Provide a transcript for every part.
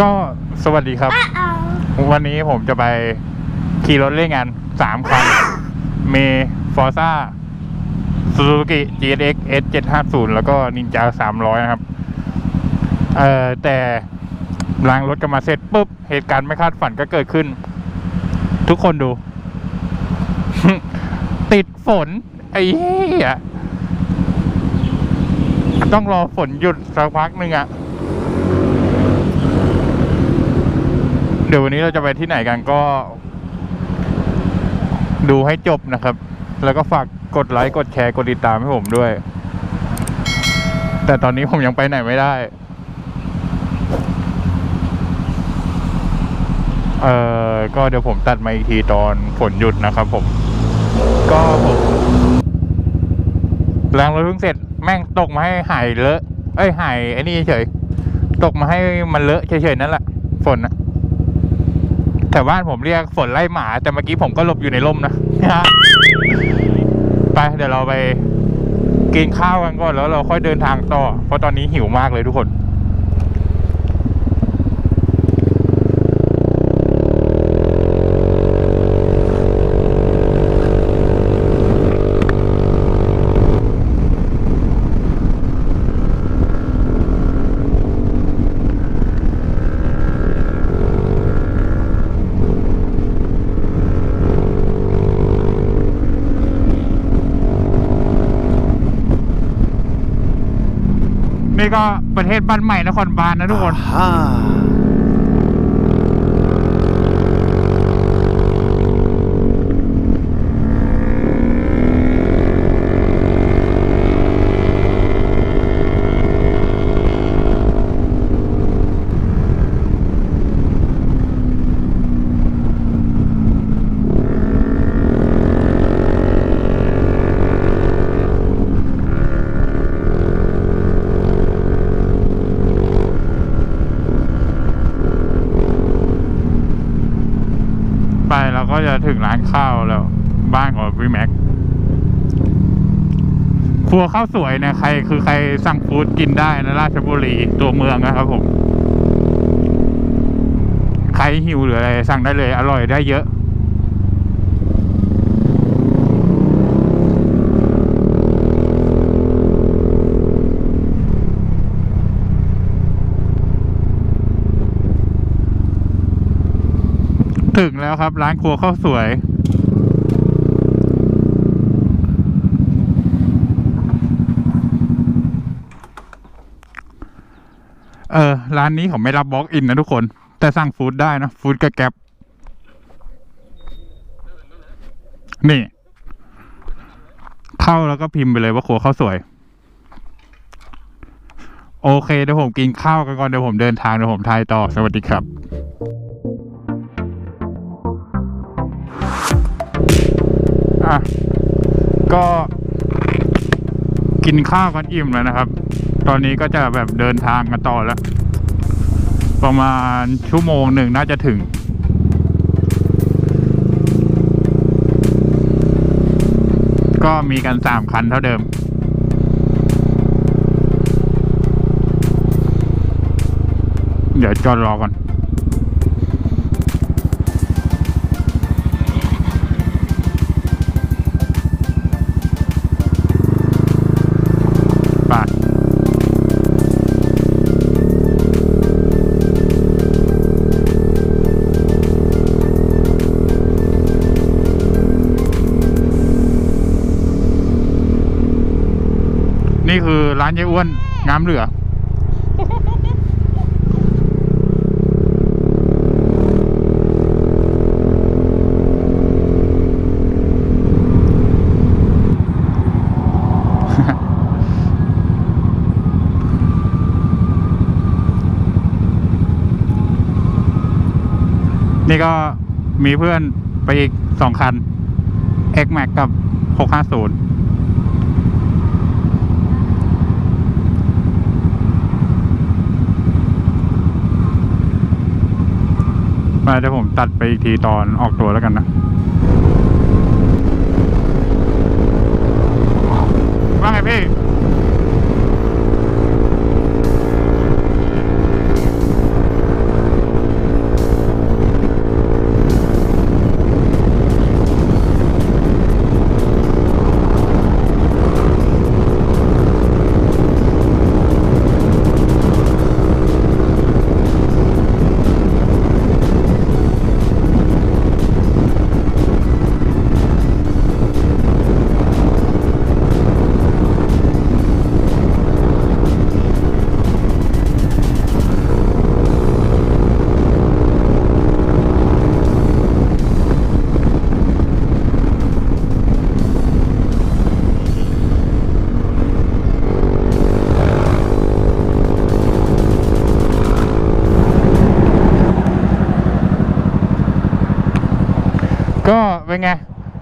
ก็สวัสดีครับ วันนี้ผมจะไปขี่รถเล่นงานสามคันเมฟอร์ซ่าซูซูกิ GSX S 750 แล้วก็นินจา300 นะครับ เอ่อ แต่ล้างรถกันมาเสร็จปุ๊บ เหตุการณ์ไม่คาดฝันก็เกิดขึ้น ทุกคนดู ติดฝน ไอ้เหี้ยต้องรอฝนหยุดสักพักหนึ่งอะ เดี๋ยววันนี้เราจะไปที่ไหนกันก็ ดูให้จบนะครับ แล้วก็ฝากกดไลค์กดแชร์กดติดตามให้ผมด้วย แต่ตอนนี้ผมยังไปไหนไม่ได้ เอ่อ ก็เดี๋ยวผมตัดมาอีกทีตอนฝนหยุดนะครับผม ก็ผมล้างรถเพิ่งเสร็จแม่งตกมาให้หายเลอะ เอ้ยหายไอ้นี่เฉย ตกมาให้มันเลอะเฉยๆนั่นแหละฝนอะ แต่บ้านผมเรียกฝนไล่หมา แต่เมื่อกี้ผมก็หลบอยู่ในร่มนะไปเดี๋ยวเราไปกินข้าวกันก่อนแล้วเราค่อยเดินทางต่อ เพราะตอนนี้หิวมากเลยทุกคน ก็ประเทศบ้านใหม่นครบาลนะทุกคน ไป เราก็จะถึงร้านข้าวแล้ว บ้านของพี่แม็กครัวข้าวสวยเนี่ยใคร คือใครสั่งฟู้ดกินได้นะราชบุรีตัวเมืองนะครับผม ใครหิวหรืออะไรสั่งได้เลย อร่อยได้เยอะ ถึงแล้วครับ ร้านครัวข้าวสวย เออ ร้านนี้เขาไม่รับบล็อกอินนะทุกคน แต่สั่งฟู้ดได้นะ ฟู้ดกับแก๊ปนี่ เข้าแล้วก็พิมพ์ไปเลยว่าครัวข้าวสวย โอเคเดี๋ยวผมกินข้าวกันก่อนเดี๋ยวผมเดินทางเดี๋ยวผมทายต่อสวัสดีครับ อะ ก็กินข้าวกันอิ่มแล้วนะครับ ตอนนี้ก็จะแบบเดินทางกันต่อแล้ว ประมาณชั่วโมงหนึ่งน่าจะถึงก็มีกันสามคันเท่าเดิม เดี๋ยวจอดรอก่อน ร้านยายอ้วนงามเหลือนี่ก็มีเพื่อนไปอีกสองคัน X Max กับ 650 มาเดี๋ยวผมตัดไปอีกทีตอนออกตัวแล้วกันนะว่าไงพี่ เป็นไง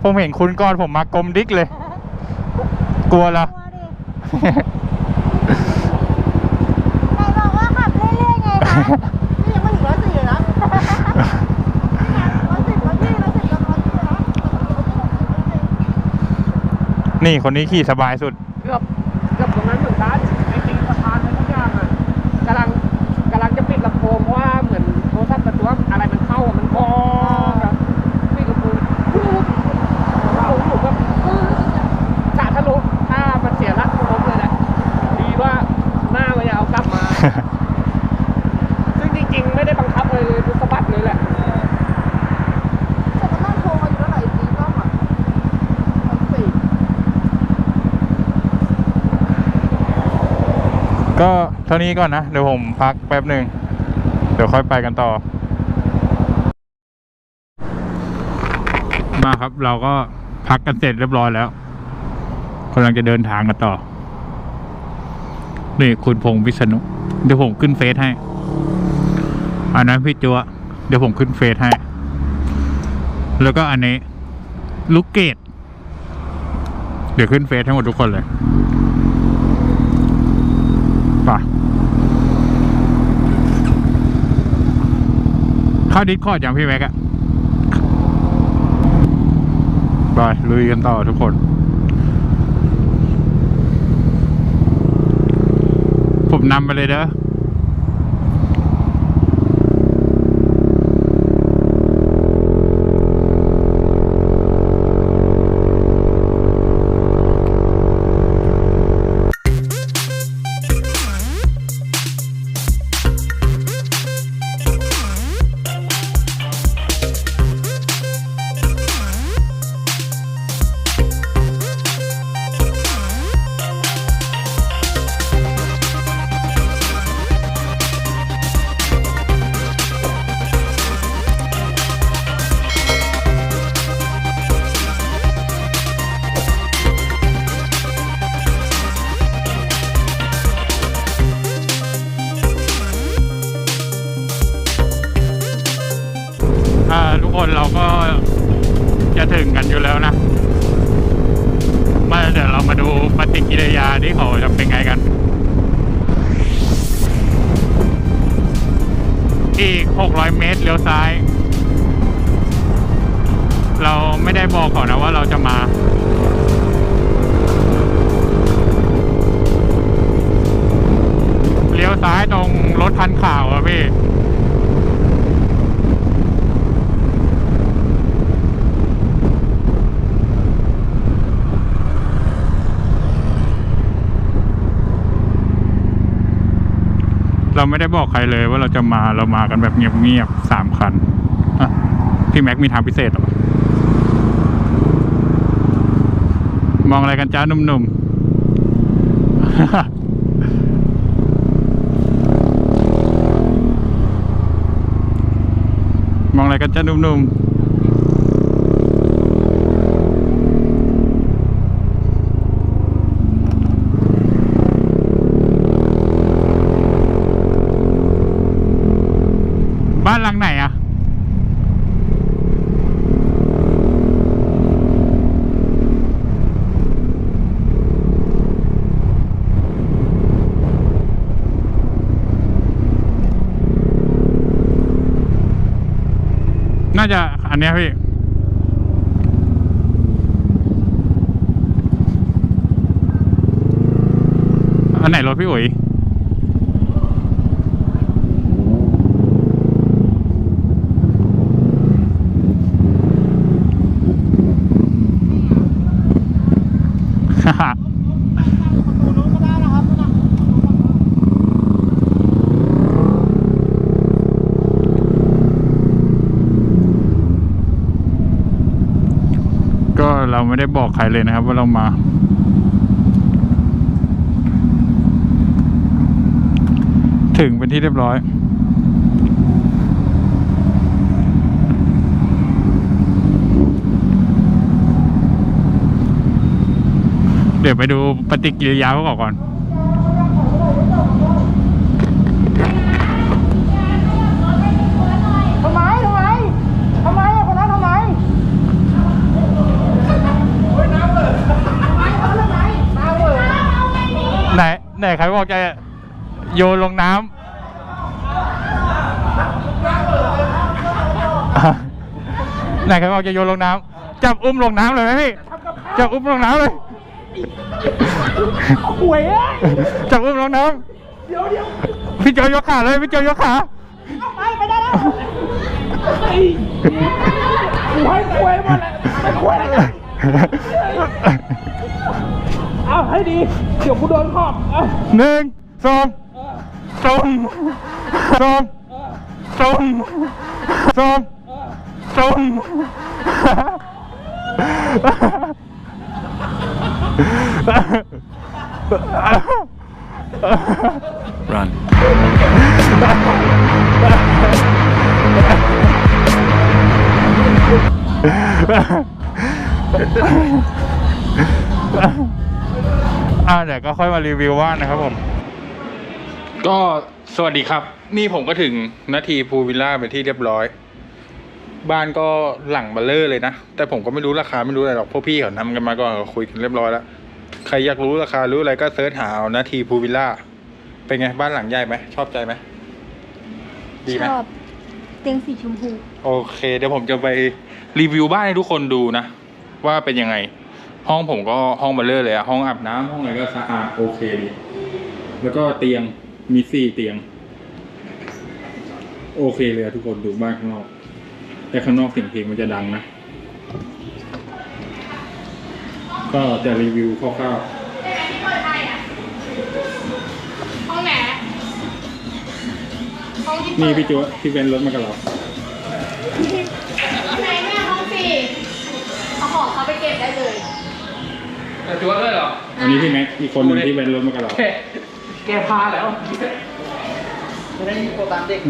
ผมเห็นคุณก่อนผมมากลมดิกเลย กลัวละกลัวดิไหนบอกว่าขับเรื่อยๆไงคะนี่ยังไม่ถึงร้อยสี่เลยนะร้อยสิบร้อยยี่ร้อยสิบร้อยยี่นะนี่คนนี้ขี่สบายสุด เกือบเกือบตรงนั้นเหมือนกันไอ้ตีสะพานอะไรทุกอย่างอะกำลังกำลังจะปิดลำโพงเพราะว่าเหมือนโทรศัพท์ประตูอะไรมันเข้าอะมันกองอะปิดลำโพงปุ๊บผมผมก็ปึ๊บกะทะลุถ้ามันเสียหลักล้มเลยแหละดีว่าหน้ามันจะเอากลับมา ซึ่งจริงๆ ไม่ได้บังคับเลยเลยสะบัดเลยแหละ แต่มันนั่งโทรมาอยู่เท่าไหร่จีก็อะ ร้อยสี่ ก็เท่านี้ก่อนนะ เดี๋ยวผมพักแป๊บหนึ่ง เดี๋ยวค่อยไปกันต่อ มาครับเราก็พักกันเสร็จเรียบร้อยแล้วกำลังจะเดินทางกันต่อ นี่คุณพงษ์วิษณุเดี๋ยวผมขึ้นเฟซให้ อันนั้นพี่จัวเดี๋ยวผมขึ้นเฟซให้ แล้วก็อันนี้ ลูกเกด เดี๋ยวขึ้นเฟซให้หมดทุกคนเลยป่ะเข้าดิสคอดอย่างพี่แม็กอะไปลุยกันต่อทุกคน ผมนำไปเลยเด้อ ก็จะถึงกันอยู่แล้วนะมาเดี๋ยวเรามาดูปฏิกิริยาที่เขาจะเป็นไงกัน อีก 600 เมตรเลี้ยวซ้าย เราไม่ได้บอกเขานะว่าเราจะมาเลี้ยวซ้ายตรงรถคันข่าวอะพี่ เราไม่ได้บอกใครเลยว่าเราจะมาเรามากันแบบเงียบๆสามคันพี่แม็กมีทางพิเศษหรอมองอะไรกันจ้าหนุ่มๆมองอะไรกันจ้าหนุ่มๆ บ้านหลังไหนอะน่าจะอันนี้พี่อันไหนรถพี่อุ๋ย ฮ่าฮ่า ดูนู้นก็ได้นะครับนะ ก็เรา ไม่ได้บอกใครเลยนะครับ ว่าเรามา ถึงเป็นที่เรียบร้อยเดี๋ยวไปดูปฏิกิริยาเขาก่อน ทำไมทำไมทำไมอะคนนั้นทำไม ไหนใครบอกจะโยนลงน้ำไหนใครบอกจะโยนลงน้ำจับอุ้มลงน้ำเลยไหมพี่จับอุ้มลงน้ำเลยหวยเอ้ยจับอุ้มลงน้เดี๋ยวเดี๋ยวำพี่โจยกขาเลยพี่โจยกขาไปไปได้แล้วไอ้หวยหวยหมดเลยไม่หวยอะไรกันเอา ให้ดี เดี๋ยวกูโดนขอบเอาหนึ่งสองสองสองสองสองสอง อ่าเดี๋ยวก็ค่อยมารีวิวว่านนะครับผม ก็สวัสดีครับ นี่ผมก็ถึงนาทีพูลวิลล่าเป็นที่เรียบร้อย บ้านก็หลังเบลเลอร์เลยนะ แต่ผมก็ไม่รู้ราคาไม่รู้อะไรหรอกพวกพี่เขานำกันมาก็คุยกันเรียบร้อยแล้ว ใครอยากรู้ราคารู้อะไรก็เซิร์ชหาเอานาทีพูลวิลล่าเป็นไงบ้านหลังใหญ่ไหมชอบใจไหมดีไหมชอบเตียงสีชมพู โอเค เดี๋ยวผมจะไปรีวิวบ้านให้ทุกคนดูนะ ว่าเป็นยังไง ห้องผมก็ห้องเบลเลอร์เลยอะห้องอาบน้ำห้องอะไรก็สะอาดโอเคดีแล้วก็เตียงมีสี่เตียง โอเคเลยอะทุกคนดูบ้านข้างนอก แต่ข้างนอกเสียงเพลงมันจะดังนะ ก็จะรีวิวคร่าวห้องไหนห้องที่ๆเปินี่ดพี่โจ้ที่เป็นรถมากับเรา แต่ตัวด้วยเหรอ อันนี้พี่แม็กอีกคนหนึ่งที่เป็นรถมากับเราแกแกพาแล้ว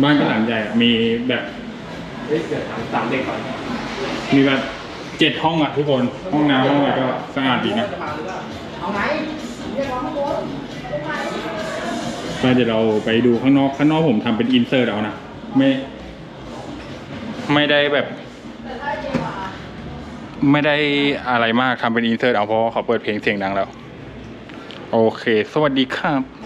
บ้านก็หลังใหญ่อะมีแบบเฮ้ยเดี๋ยวถามถามเด็กก่อนมีแบบเจ็ดห้องอะทุกคนห้องน้ำห้องอะไรก็สะอาดดีนะเอาไหมไปเดี๋ยวเราไปดูข้างนอกข้างนอกผมทำเป็นอินเสิร์ตเอานะ ไม่ ไม่ได้แบบ ไม่ได้อะไรมากทำเป็นอินเสิร์ตเอาเพราะเขาเปิดเพลงเสียงดังแล้ว โอเค สวัสดีครับ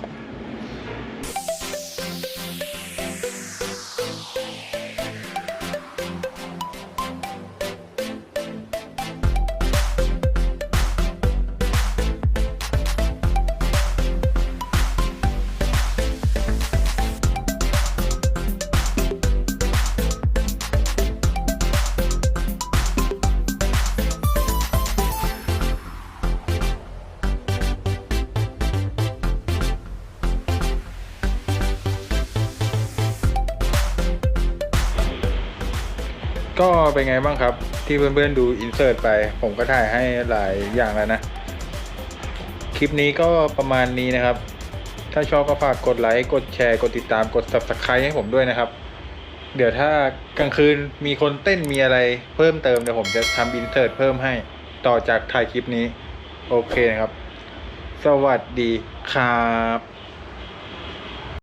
ก็เป็นไงบ้างครับ ที่เพื่อนๆดูอินเสิร์ตไป ผมก็ถ่ายให้หลายอย่างแล้วนะ คลิปนี้ก็ประมาณนี้นะครับ ถ้าชอบก็ฝากกดไลค์กดแชร์กดติดตามกด subscribe ให้ผมด้วยนะครับ เดี๋ยวถ้ากลางคืนมีคนเต้นมีอะไรเพิ่มเติมเดี๋ยวผมจะทำอินเสิร์ตเพิ่มให้ต่อจากถ่ายคลิปนี้ โอเคนะครับ สวัสดีครับ